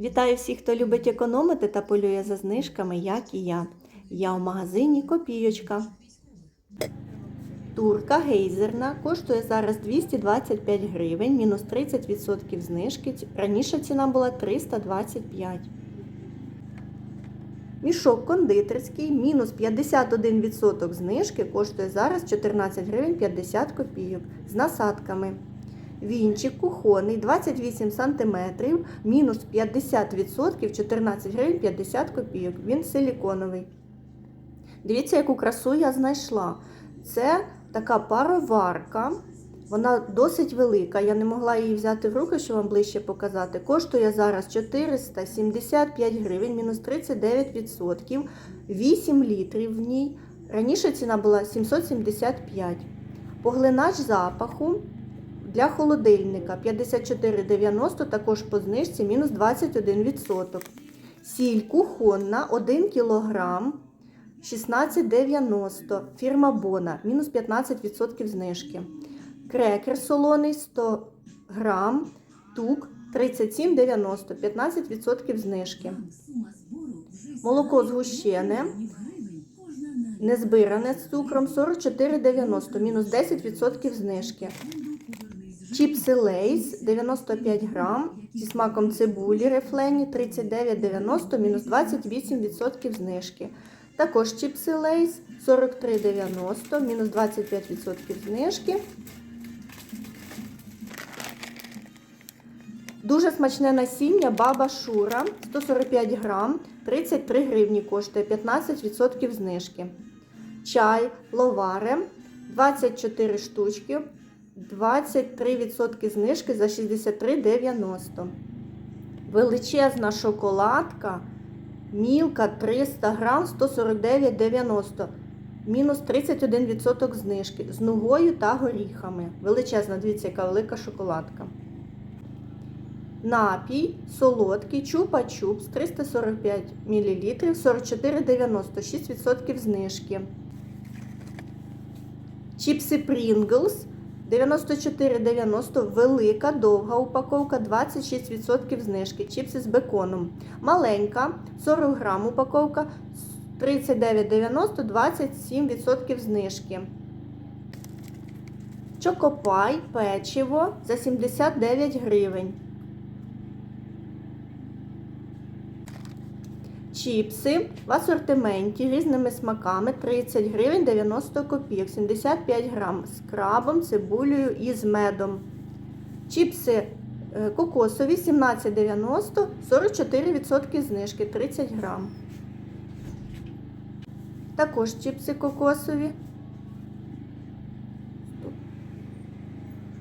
Вітаю всіх, хто любить економити та полює за знижками, як і я. Я у магазині Копійочка. Турка гейзерна коштує зараз 225 гривень, мінус 30% знижки. Раніше ціна була 325. Мішок кондитерський мінус 51% знижки коштує зараз 14 гривень 50 копійок з насадками. Вінчик кухонний 28 см, мінус 50%, 14 гривень 50 копійок. Він силіконовий. Дивіться, яку красу я знайшла. Це така пароварка. Вона досить велика. Я не могла її взяти в руки, щоб вам ближче показати. Коштує зараз 475 гривень, мінус 39%, 8 літрів в ній. Раніше ціна була 775. Поглинач запаху для холодильника 54,90, також по знижці мінус 21%. Сіль кухонна 1 кг 16,90. Фірма Бона, мінус 15% знижки. Крекер солоний 100 грам, тук 37,90, 15% знижки. Молоко згущене, незбиране з цукром 44,90, мінус 10% знижки. Чіпси Лейс 95 грам зі смаком цибулі рефлені 39,90, мінус 28% знижки. Також чіпси Лейс 43,90, мінус 25% знижки. Дуже смачне насіння Баба Шура 145 грам, 33 гривні коштує 15% знижки. Чай Ловаре 24 штучки, 23% знижки за 63,90. Величезна шоколадка Мілка 300 грам 149,90. Мінус 31% знижки з нугою та горіхами. Величезна, дивіться, яка велика шоколадка. Напій солодкий чупа-чупс 345 мл 44,90, 6% знижки. Чіпси Pringles 94,90 велика, довга упаковка, 26% знижки. Чіпси з беконом. Маленька, 40 грам упаковка, 39,90, 27% знижки. Чокопай, печиво за 79 гривень. Чіпси в асортименті різними смаками 30 гривень 90 копійок, 75 грам з крабом, цибулею і з медом. Чіпси е, кокосові 17,90, 44% знижки 30 грам. Також чіпси кокосові.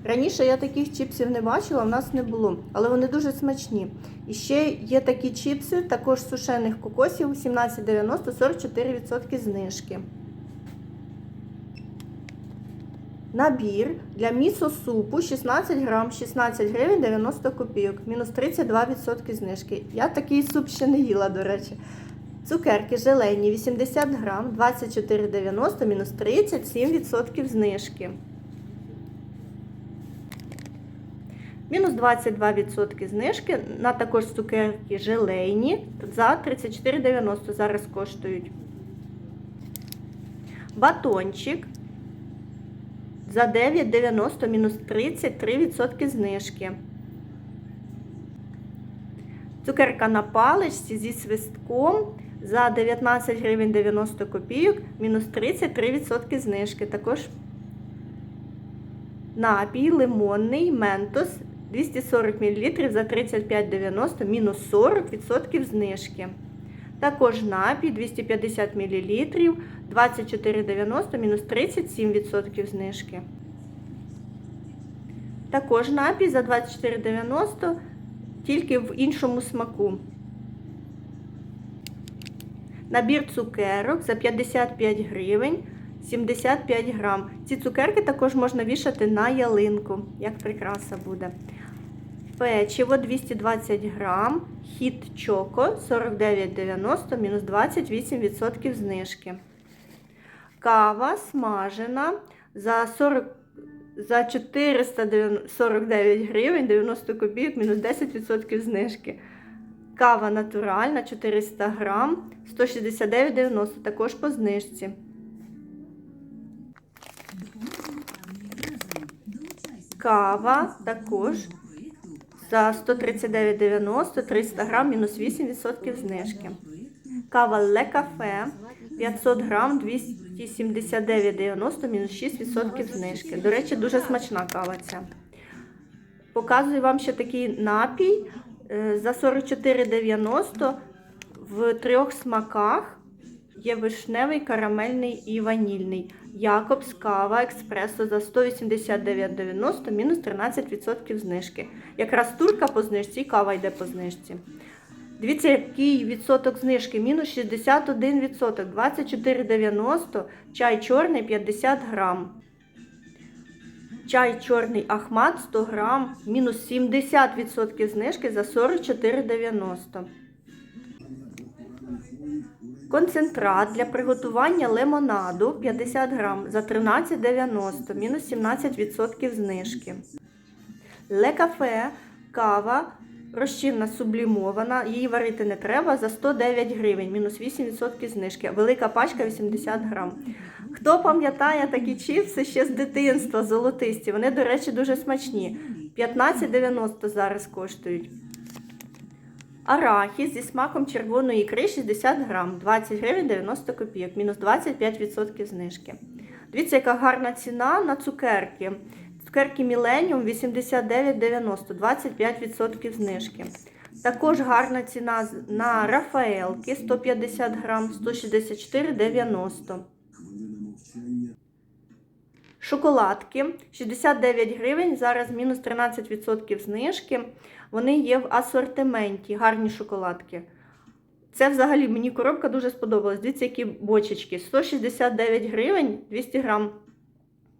Раніше я таких чіпсів не бачила, в нас не було, але вони дуже смачні. І ще є такі чіпси, також сушених кокосів 17,90, 44% знижки. Набір для місо-супу 16 грам, 16 гривень 90 копійок, мінус 32% знижки. Я такий суп ще не їла, до речі. Цукерки желейні 80 грам, 24,90, мінус 37% знижки. Мінус 22% знижки на також цукерки желейні за 34,90 зараз коштують. Батончик за 9,90 мінус 33% знижки. Цукерка на паличці зі свистком за 19 гривень 90 копійок, мінус 33% знижки. Також напій лимонний ментос 240 мл за 35,90 мінус 40% знижки. Також напій 250 мл 24,90 мінус 37% знижки. Також напій за 24,90 тільки в іншому смаку. Набір цукерок за 55 гривень 75 грам. Ці цукерки також можна вішати на ялинку, як прикраса буде. Печиво 220 грам, хіт чоко 49,90, мінус 28% знижки. Кава смажена за 40, за 449 гривень 90 копійок, мінус 10% знижки. Кава натуральна 400 грам 169,90 також по знижці. Кава також за 139,90 300 грам мінус 8% знижки. Кава Ле Кафе 500 грам 279,90 мінус 6% знижки. До речі, дуже смачна кава ця. Показую вам ще такий напій е, за 44,90 в трьох смаках. Є вишневий, карамельний і ванільний. Якобс кава експресо за 189,90 мінус 13% знижки. Якраз турка по знижці і кава йде по знижці. Дивіться, який відсоток знижки. Мінус 61%, 24,90, чай чорний 50 грам. Чай чорний Ахмат 100 грам, мінус 70% знижки за 44,90. Концентрат для приготування лимонаду 50 грам за 13,90, мінус 17% знижки. Ле кафе, кава розчинна сублімована, її варити не треба за 109 гривень, мінус 8% знижки. Велика пачка 80 грам. Хто пам'ятає такі чіпси ще з дитинства, золотисті, вони, до речі, дуже смачні. 15,90 зараз коштують. Арахіс зі смаком червоної ікри 60 грам, 20 гривень 90 копійок, мінус 25% знижки. Дивіться, яка гарна ціна на цукерки. Цукерки Millennium 89,90, 25% знижки. Також гарна ціна на Рафаелки 150 грам, 164,90. Шоколадки 69 гривень, зараз мінус 13% знижки. Вони є в асортименті, гарні шоколадки. Це взагалі мені коробка дуже сподобалась. Дивіться, які бочечки. 169 гривень, 200 грам.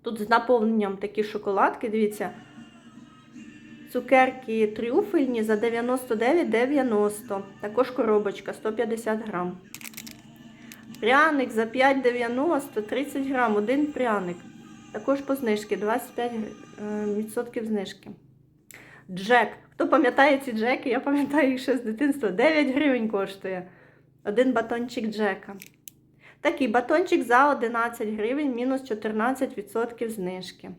Тут з наповненням такі шоколадки, дивіться. Цукерки трюфельні за 99,90. Також коробочка 150 грам. Пряник за 5,90, 30 грам, один пряник. Також по знижці 25% знижки. Джек. Хто пам'ятає ці джеки? Я пам'ятаю їх ще з дитинства. 9 гривень коштує. Один батончик джека. Такий батончик за 11 гривень, мінус 14% знижки.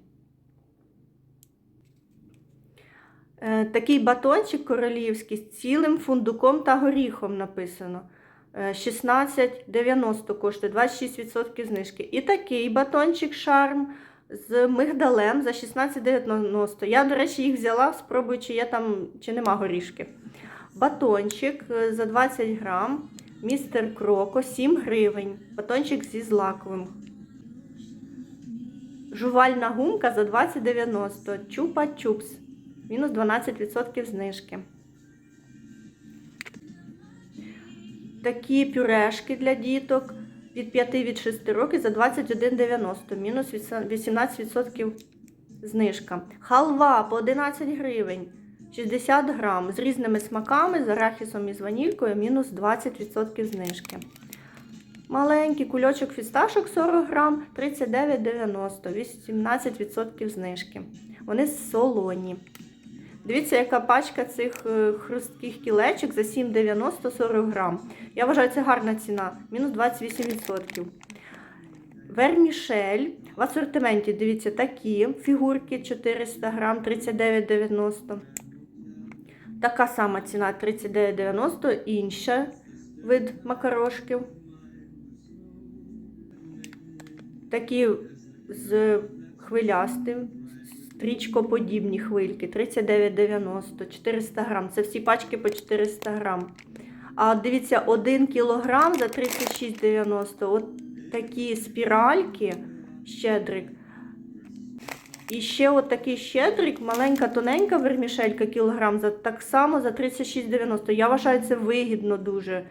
Е, Такий батончик королівський з цілим фундуком та горіхом написано. Е, 16,90 коштує 26% знижки. І такий батончик шарм з мигдалем за 16,90. Я, до речі, їх взяла, спробую, чи є там, чи нема горішки. Батончик е, за 20 грам. Містер Кроко 7 гривень. Батончик зі злаковим. Жувальна гумка за 20,90. Чупа чупс. Мінус 12% знижки. Такі пюрешки для діток від 5 від 6 років за 21,90. Мінус 18% знижка. Халва по 11 гривень. 60 грам з різними смаками, з арахісом і з ванількою, мінус 20% знижки. Маленький кульочок фісташок 40 грам, 39,90, 18% знижки. Вони солоні. Дивіться, яка пачка цих е, хрустких кілечок за 7,90 40 грам. Я вважаю, це гарна ціна, мінус 28%. Вермішель в асортименті, дивіться, такі фігурки 400 грам, 39,90. Така сама ціна 39,90, інша вид макарошків. Такі з хвилястим, стрічкоподібні хвильки 39,90, 400 грам. Це всі пачки по 400 грам. А дивіться, 1 кілограм за 36,90. От такі спіральки, щедрик. І ще от такий щедрик, маленька тоненька вермішелька кілограм, за, так само за 36,90. Я вважаю, це вигідно дуже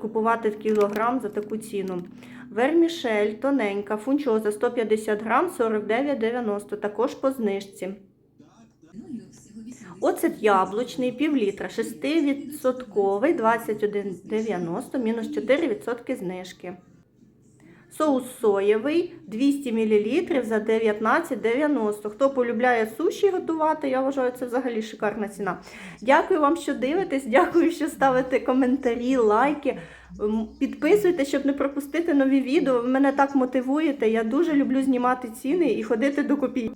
купувати кілограм за таку ціну. Вермішель тоненька, фунчоза 150 грам, 49,90, також по знижці. Оцет яблучний, пів літра, 6%, 21,90, мінус 4% знижки. Соус соєвий 200 мл за 19,90. Хто полюбляє суші готувати, я вважаю, це взагалі шикарна ціна. Дякую вам, що дивитесь. Дякую, що ставите коментарі, лайки. Підписуйтесь, щоб не пропустити нові відео. Ви мене так мотивуєте. Я дуже люблю знімати ціни і ходити до копійки.